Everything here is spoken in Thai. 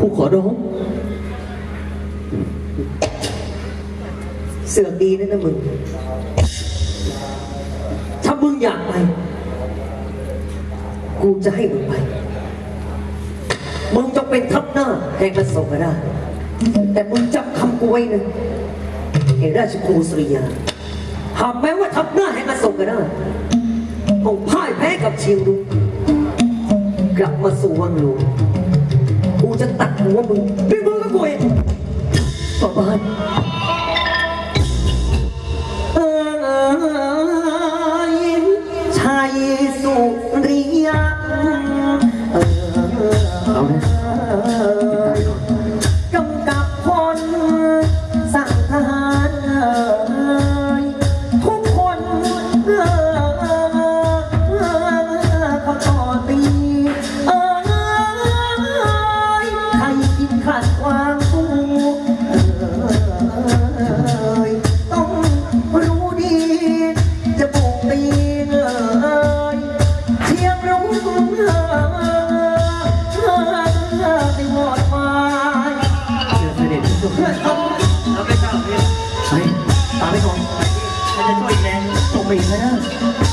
กูขอร้อง เสือกดีนะนะมึง ถ้ามึงอยากไป กูจะให้มึงไป มึงจะเป็นทัพหน้าแห่งกระสงก็ได้แต่มึงจำคำกูไว้นะเอกราชครูสุริยา หากแม้ว่าทัพหน้าแห่งกระสงก็ได้ต้องพ่ายแพ้กับเชียงรุงกลับมาสู่วังหลวง จ ขัดขวางกูเอ่ยต้องรู้ดี จะบุกตีเอ่ยเชียงรุ้งเอ่ยไปหมดวายเจอเสด็จพี่เจ้าค่ะเราไม่เจ้าเนี่ยไปตามไปก่อนมันจะช่วยแรงส่งไปอีกแล้ว